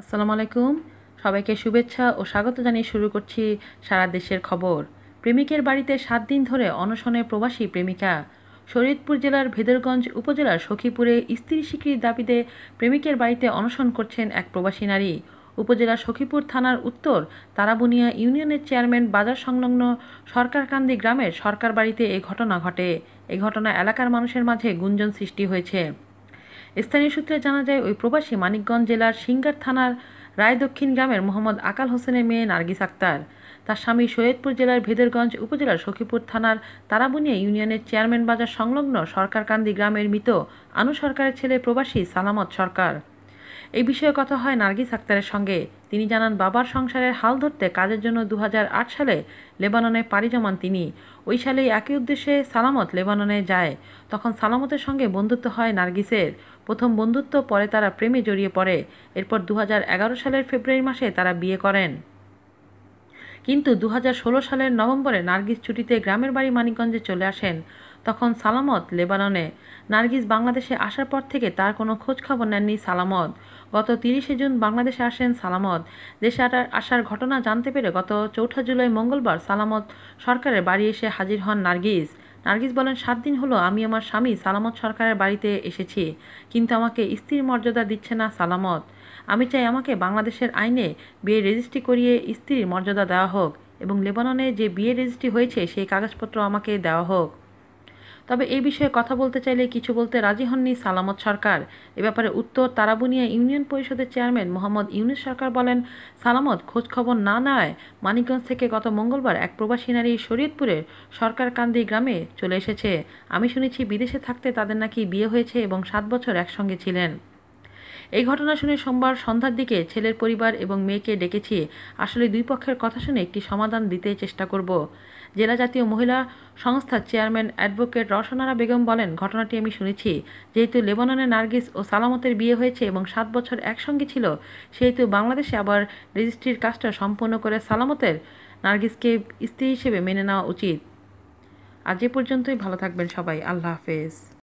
আসসালামু আলাইকুম। সবাইকে শুভেচ্ছা ও স্বাগত জানিয়ে শুরু করছি সারা দেশের খবর। প্রেমিকের বাড়িতে সাত দিন ধরে অনশনে প্রবাসী প্রেমিকা। শরীয়তপুর জেলার ভেদরগঞ্জ উপজেলার সখীপুরে স্ত্রী স্বীকৃতির দাবিতে প্রেমিকের বাড়িতে অনশন করছেন এক প্রবাসী নারী। উপজেলার সখীপুর থানার উত্তর তারাবুনিয়া ইউনিয়নের চেয়ারম্যান বাজার সংলগ্ন সরকারকান্দি গ্রামের সরকার বাড়িতে এই ঘটনা ঘটে। এই ঘটনা এলাকার মানুষের মাঝে গুঞ্জন সৃষ্টি হয়েছে। স্থানীয় সূত্রে জানা যায়, ওই প্রবাসী মানিকগঞ্জ জেলার সিঙ্গার থানার রায় দক্ষিণ গ্রামের মোহাম্মদ আকাল হোসেনের মেয়ে নার্গিস আক্তার। তার স্বামী সৈয়দপুর জেলার ভেদেরগঞ্জ উপজেলার সখীপুর থানার তারাবুনিয়া ইউনিয়নের চেয়ারম্যান বাজার সংলগ্ন সরকারকান্দি গ্রামের মৃত আনু সরকারের ছেলে প্রবাসী সালামত সরকার। এই বিষয়ে কথা হয় নার্গিস আক্তারের সঙ্গে। তিনি জানান, বাবার সংসারের হাল ধরতে কাজের জন্য দু হাজার আট সালে লেবাননে পাড়ি জমান তিনি। ওই সালেই একই উদ্দেশ্যে সালামত লেবাননে যায়। তখন সালামতের সঙ্গে বন্ধুত্ব হয় নার্গিসের। প্রথম বন্ধুত্ব পরে তারা প্রেমে জড়িয়ে পড়ে। এরপর দু হাজার এগারো সালের ফেব্রুয়ারি মাসে তারা বিয়ে করেন। কিন্তু দু হাজার ষোলো সালের নভেম্বরে নার্গিস ছুটিতে গ্রামের বাড়ি মানিকগঞ্জে চলে আসেন। তখন সালামত লেবাননে। নার্গিস বাংলাদেশে আসার পর থেকে তার কোনো খোঁজ খবর নেননি সালামত। গত তিরিশে জুন বাংলাদেশে আসেন সালামত। দেশে আসার ঘটনা জানতে পেরে গত চৌঠা জুলাই মঙ্গলবার সালামত সরকারের বাড়ি এসে হাজির হন নার্গিস। নার্গিস বলেন, সাত দিন হলো আমি আমার স্বামী সালামত সরকারের বাড়িতে এসেছি, কিন্তু আমাকে স্ত্রীর মর্যাদা দিচ্ছে না সালামত। আমি চাই আমাকে বাংলাদেশের আইনে বিয়ে রেজিস্ট্রি করিয়ে স্ত্রীর মর্যাদা দেওয়া হোক এবং লেবাননে যে বিয়ে রেজিস্ট্রি হয়েছে সেই কাগজপত্র আমাকে দেওয়া হোক। তবে এই বিষয়ে কথা বলতে চাইলে কিছু বলতে রাজি হননি সালামত সরকার। এ ব্যাপারে উত্তর তারাবুনিয়া ইউনিয়ন পরিষদের চেয়ারম্যান মোহাম্মদ ইউনুস সরকার বলেন, সালামত খোঁজখবর না নেয় মানিকগঞ্জ থেকে গত মঙ্গলবার এক প্রবাসী নারী শরীয়তপুরের সরকারকান্দি গ্রামে চলে এসেছে। আমি শুনেছি বিদেশে থাকতে তাদের নাকি বিয়ে হয়েছে এবং সাত বছর একসঙ্গে ছিলেন। এই ঘটনা শুনে সোমবার সন্ধ্যার দিকে ছেলের পরিবার এবং মেয়েকে ডেকেছি। আসলে দুই পক্ষের কথা শুনে একটি সমাধান দিতে চেষ্টা করব। জেলা জাতীয় মহিলা সংস্থার চেয়ারম্যান অ্যাডভোকেট রসনারা বেগম বলেন, ঘটনাটি আমি শুনেছি। যেহেতু লেবাননে নার্গিস ও সালামতের বিয়ে হয়েছে এবং সাত বছর একসঙ্গে ছিল, সেহেতু বাংলাদেশে আবার রেজিস্ট্রির কাজটা সম্পন্ন করে সালামতের নার্গিসকে স্ত্রী হিসেবে মেনে নেওয়া উচিত। আজ এ পর্যন্তই, ভালো থাকবেন সবাই। আল্লাহ হাফেজ।